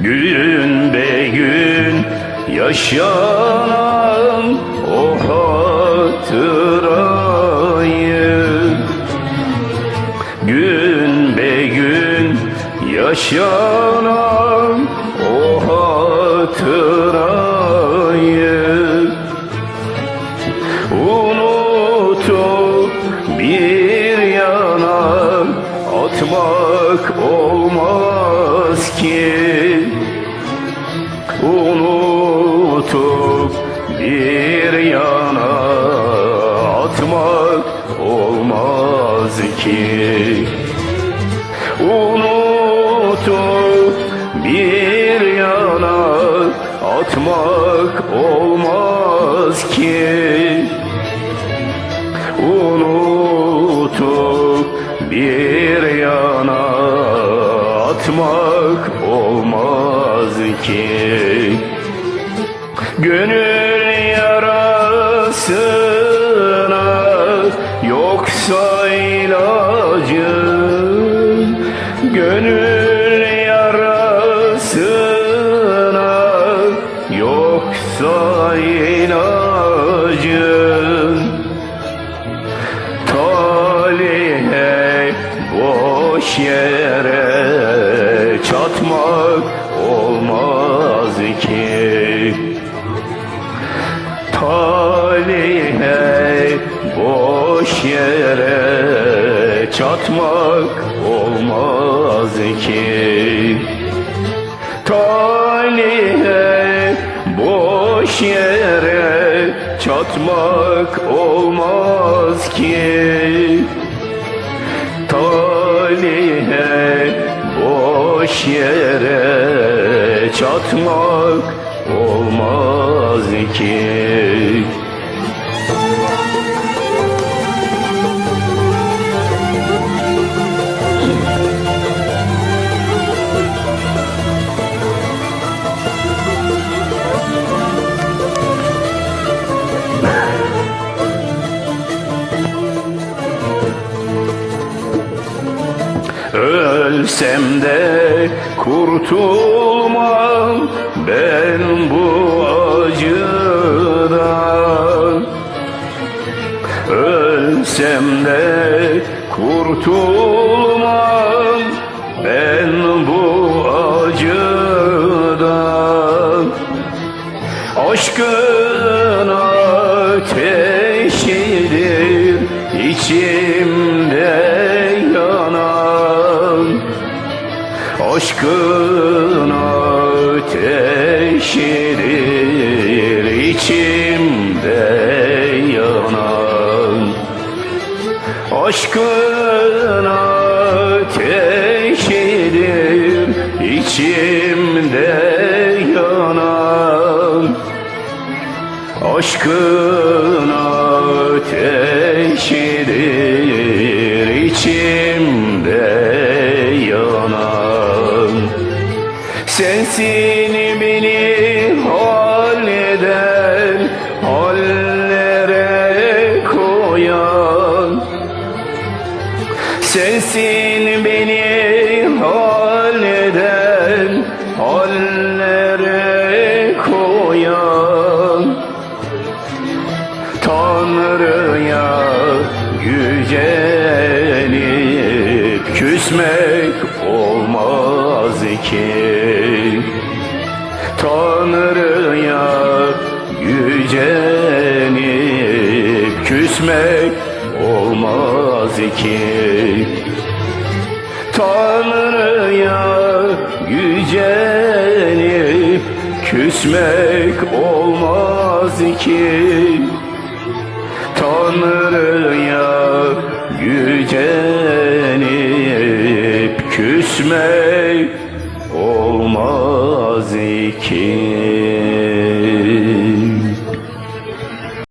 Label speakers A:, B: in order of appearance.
A: Gün be gün yaşanan o hatırayı. Gün be gün yaşanan o hatırayı. Unutup bir yana atmak olmaz ki olmaz ki Unutup bir yana atmak olmaz ki. Unutup bir yana atmak olmaz ki. Gönül yarasına yoksa ilacı Gönül yarasına yoksa ilacın Talihe boş yere çatmak olmaz ki. Talihe boş yere çatmak olmaz ki. Talihe boş yere çatmak olmaz ki. Talihe boş yere çatmak olmaz ki Ölsem de kurtulmam ben bu acıdan. Ölsem de kurtulmam ben bu acıdan. Aşkın ateşidir içimde Aşkın ateşidir içimde yanan. Aşkın ateşidir içimde yanan. Aşkın ateşidir Sensin beni halleden hallere koyan. Sensin küsmek olmaz ki Tanrı'ya yücelip küsmek olmaz ki Tanrı'ya yücelip küsmek olmaz ki Tanrı'ya yücelip küsmek olmaz ki